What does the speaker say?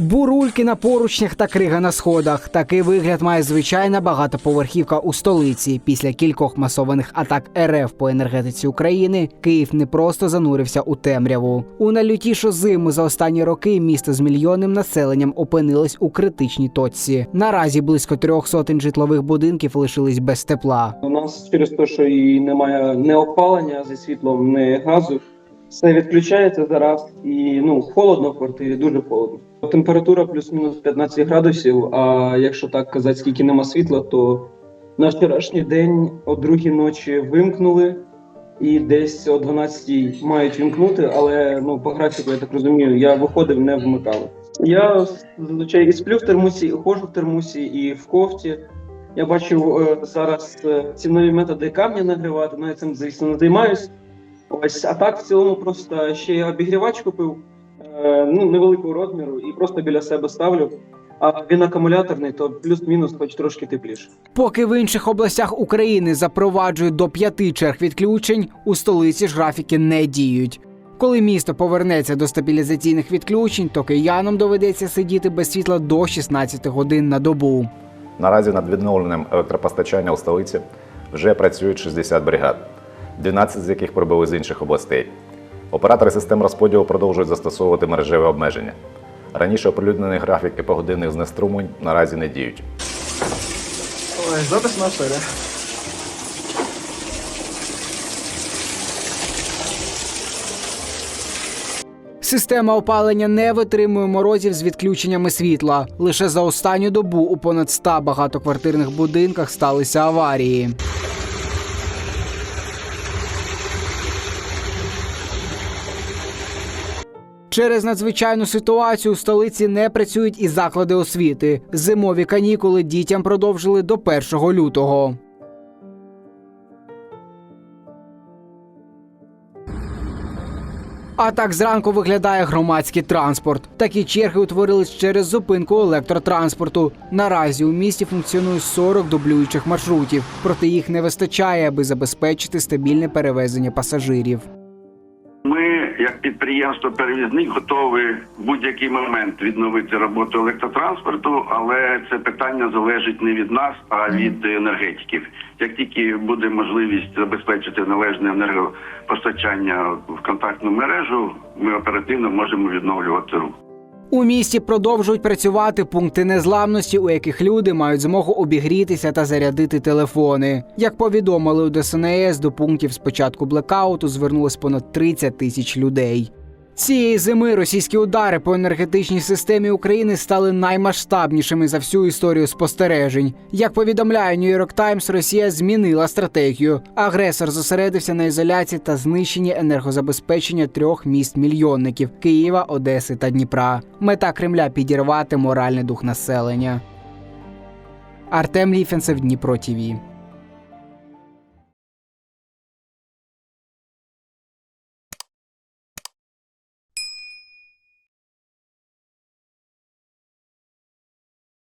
Бурульки на поручнях та крига на сходах. Такий вигляд має звичайна багатоповерхівка у столиці. Після кількох масованих атак РФ по енергетиці України Київ не просто занурився у темряву. У найлютішу зиму за останні роки місто з мільйонним населенням опинилось у критичній точці. Наразі близько трьох сотень житлових будинків лишились без тепла. У нас через те, що і немає не опалення зі світлом, не газу, все відключається зараз і ну холодно в квартирі, дуже холодно. Температура плюс-мінус 15 градусів. А якщо так казати, скільки нема світла, то на вчорашній день о другій ночі вимкнули. І десь о 12 мають вімкнути, але ну по графіку, я так розумію, я виходив, не вмикали. Я зазвичай і сплю в термусі, і ходжу в термусі, і в кофті. Я бачу е, зараз е, ці нові методи камня нагрівати, ну я цим, звісно, не займаюсь. Ось, а так в цілому просто ще я обігрівач купив е, ну, невеликого розміру і просто біля себе ставлю. А він акумуляторний, то плюс-мінус хоч трошки тепліше. Поки в інших областях України запроваджують до п'яти черг відключень, у столиці ж графіки не діють. Коли місто повернеться до стабілізаційних відключень, то киянам доведеться сидіти без світла до 16 годин на добу. Наразі над відновленням електропостачання у столиці вже працюють 60 бригад, 12 з яких прибули з інших областей. Оператори систем розподілу продовжують застосовувати мережеве обмеження. Раніше оприлюднені графіки погодинних знеструмлень наразі не діють. Ой, записна серія. Система опалення не витримує морозів з відключеннями світла. Лише за останню добу у понад 100 багатоквартирних будинках сталися аварії. Через надзвичайну ситуацію у столиці не працюють і заклади освіти. Зимові канікули дітям продовжили до 1 лютого. А так зранку виглядає громадський транспорт. Такі черги утворились через зупинку електротранспорту. Наразі у місті функціонує 40 дублюючих маршрутів, проте їх не вистачає, аби забезпечити стабільне перевезення пасажирів. Як підприємство-перевізник, готове в будь-який момент відновити роботу електротранспорту, але це питання залежить не від нас, а від енергетиків. Як тільки буде можливість забезпечити належне енергопостачання в контактну мережу, ми оперативно можемо відновлювати рух. У місті продовжують працювати пункти незламності, у яких люди мають змогу обігрітися та зарядити телефони. Як повідомили у ДСНС, до пунктів з початку блекауту звернулось понад 30 тисяч людей. Цієї зими російські удари по енергетичній системі України стали наймасштабнішими за всю історію спостережень. Як повідомляє New York Times, Росія змінила стратегію. Агресор зосередився на ізоляції та знищенні енергозабезпечення трьох міст мільйонників Києва, Одеси та Дніпра. Мета Кремля підірвати моральний дух населення. Артем Ліфенцев, Дніпро ТІВІ.